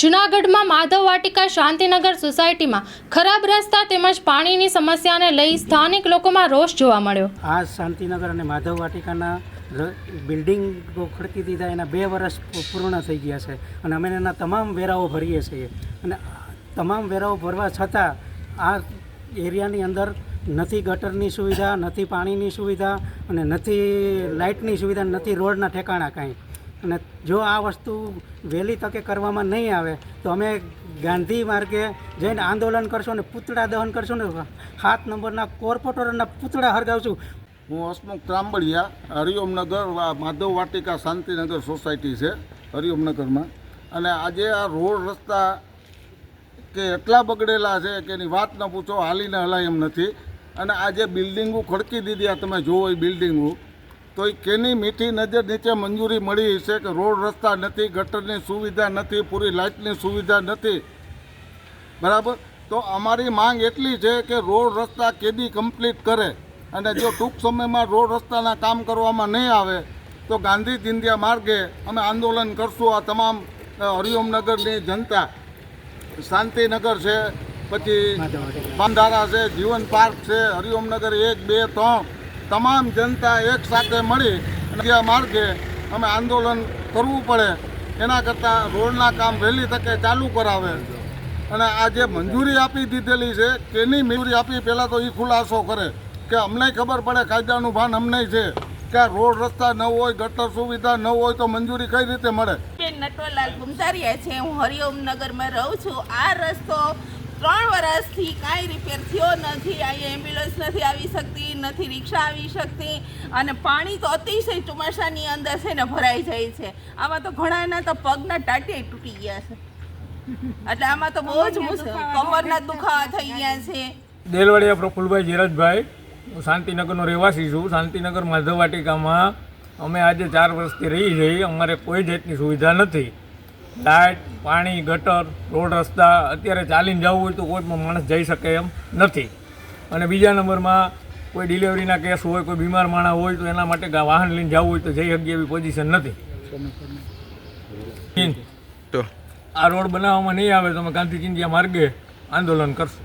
જૂનાગઢમાં માધવ વાટિકા શાંતિનગર સોસાયટીમાં ખરાબ રસ્તા તેમજ પાણીની સમસ્યાને લઈ સ્થાનિક લોકોમાં રોષ જોવા મળ્યો. આ શાંતિનગર અને માધવ વાટિકાના બિલ્ડિંગ ખડકી દીધા, એના બે વર્ષ પૂર્ણ થઈ ગયા છે. અને અમે એના તમામ વેરાઓ ભરીએ છીએ. અને તમામ વેરાઓ ભરવા છતાં આ એરિયાની અંદર નથી ગટરની સુવિધા, નથી પાણીની સુવિધા અને નથી લાઇટની સુવિધા, નથી રોડના ઠેકાણા કાંઈ. અને જો આ વસ્તુ વહેલી તકે કરવામાં નહીં આવે, તો અમે ગાંધી માર્ગે જઈને આંદોલન કરશો ને પૂતળા દહન કરશો ને સાત નંબરના કોર્પોરેટરના પૂતળા હરગાવશું. હું હસમુખ ત્રાંબડિયા, હરિઓમનગર માધવ વાટિકા શાંતિનગર સોસાયટી છે, હરિઓમનગરમાં. અને આજે આ રોડ રસ્તા કે એટલા બગડેલા છે કે એની વાત ન પૂછો, હાલીને હલાય એમ નથી. અને આજે બિલ્ડિંગો ખડકી દીધી આ તમે જોવો એ બિલ્ડિંગો તો એ કેની મીઠી નજર નીચે મંજૂરી મળી છે કે રોડ રસ્તા નથી ગટરની સુવિધા નથી પૂરી લાઇટની સુવિધા નથી? બરાબર? તો અમારી માંગ એટલી છે કે રોડ રસ્તા કેદી કમ્પ્લીટ કરે. અને જો ટૂંક સમયમાં રોડ રસ્તાના કામ કરવામાં નહીં આવે તો ગાંધી ચિંધ્યા માર્ગે અમે આંદોલન કરશું આ તમામ હરિઓમનગરની જનતા. શાંતિનગર છે પછી પાંધારા છે જીવન પાર્ક છે હરિઓમનગર એક બે ત્રણ. તમામ જનતા એક સાથે મળી અને માર્ગે અમે આંદોલન કરવું પડે, એના કરતાં રોડના કામ વહેલી તકે ચાલુ કરાવે. અને આ જે મંજૂરી આપી દીધેલી છે તેની મંજૂરી આપી પહેલાં તો એ ખુલાસો કરે કે અમને ખબર પડે કાયદાનું ભાન અમને છે કે રોડ રસ્તા ન હોય, ગટર સુવિધા ન હોય તો મંજૂરી કઈ રીતે મળે? નટવરલાલ ગુમતારિયા છે, હું હરિઓમ નગરમાં રહું છું. આ રસ્તો ત્રણ વર્ષથી કાંઈ રિપેર થયો નથી અહીંયા એમ્બ્યુલન્સ નથી આવી શકતી નથી રિક્ષા આવી શકતી અને પાણી તો અતિશય ચોમાસાની અંદર છે ને ભરાઈ જાય છે. આમાં તો ઘણાના તો પગના ટાટિયા તૂટી ગયા છે. એટલે આમાં તો બહુ જ મુશ્કેલ. કમરના દુખાવા થઈ ગયા છે. દેલવાડિયા પ્રફુલભાઈ ધીરજભાઈ હું શાંતિનગરનો રહેવાસી છું. શાંતિનગર માધવ વાટિકામાં અમે આજે ચાર વર્ષથી રહી છીએ અમારે કોઈ જાતની સુવિધા નથી. લાઇટ પાણી ગટર રોડ રસ્તા અત્યારે ચાલીને જવું હોય તો કોઈ પણ માણસ જઈ શકે એમ નથી. અને બીજા નંબરમાં કોઈ ડિલિવરીના કેસ હોય કોઈ બીમાર માણસ હોય તો એના માટે વાહન લઈને જવું હોય તો જઈ શકીએ એવી પોઝિશન નથી. આ રોડ બનાવવામાં નહીં આવે તો અમે ગાંધી ચિંતિયા માર્ગે આંદોલન કરશું.